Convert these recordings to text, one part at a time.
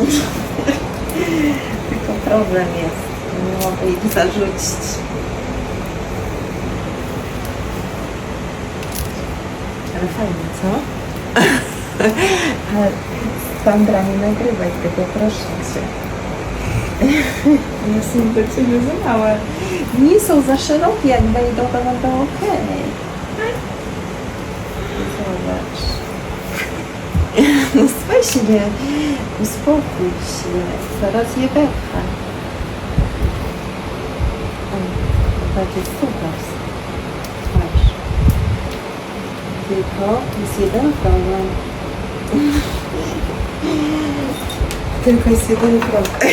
Tylko problem jest. Nie mogę ich zarzucić. Ale fajnie, co? Ale Sandra, nie nagrywaj tego, proszę cię. Nie są do ciebie za małe. Nie są za szerokie, jak wejdą, to będą okej. Zobacz. Nie, uspokój się, zaraz je wepcha. Będzie super. Patrz. Tylko jest jeden problem. Tylko jest jeden problem.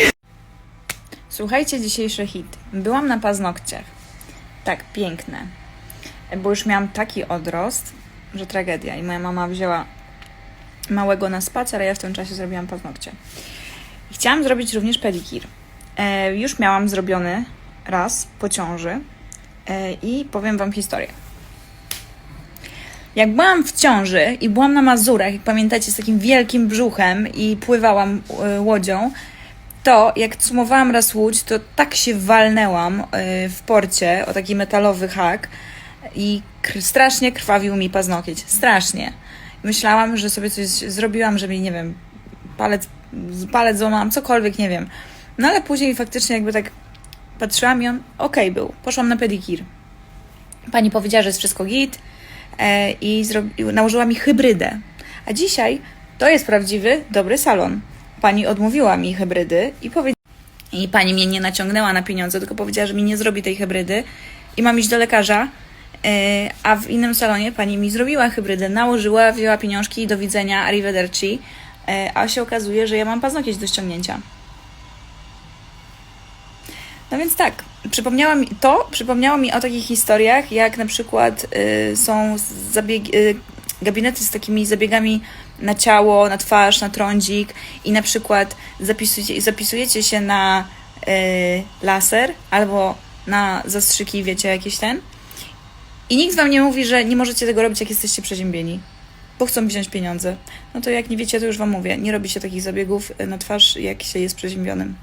Słuchajcie, dzisiejszy hit. Byłam na paznokciach. Tak, piękne. Bo już miałam taki odrost, że tragedia. I moja mama wzięła małego na spacer, a ja w tym czasie zrobiłam paznokcie. Chciałam zrobić również pedikir. E, już miałam zrobiony raz po ciąży e, i powiem Wam historię. Jak byłam w ciąży i byłam na Mazurach, jak pamiętacie, z takim wielkim brzuchem i pływałam e, łodzią, to jak cumowałam raz łódź, to tak się walnęłam y, w porcie o taki metalowy hak i strasznie krwawił mi paznokieć. Strasznie. Myślałam, że sobie coś zrobiłam, że mi, nie wiem, palec, palec złamałam, cokolwiek, nie wiem. No ale później faktycznie jakby tak patrzyłam i on okej był. Poszłam na pedikir. Pani powiedziała, że jest wszystko git e, i zrobi- nałożyła mi hybrydę. A dzisiaj to jest prawdziwy, dobry salon. Pani odmówiła mi hybrydy i powiedziała, i pani mnie nie naciągnęła na pieniądze, tylko powiedziała, że mi nie zrobi tej hybrydy i mam iść do lekarza. E, A w innym salonie pani mi zrobiła hybrydę, nałożyła, wzięła pieniążki i do widzenia, arrivederci. E, A się okazuje, że ja mam paznokieć do ściągnięcia. No więc tak, przypomniała mi to, przypomniało mi o takich historiach, jak na przykład y, są y, gabinety z takimi zabiegami na ciało, na twarz, na trądzik i na przykład zapisujecie, zapisujecie się na y, laser albo na zastrzyki, wiecie, jakieś ten i nikt wam nie mówi, że nie możecie tego robić, jak jesteście przeziębieni, bo chcą wziąć pieniądze. No to jak nie wiecie, to już wam mówię, nie robi się takich zabiegów y, na twarz, jak się jest przeziębionym.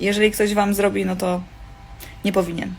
Jeżeli ktoś wam zrobi, no to nie powinien.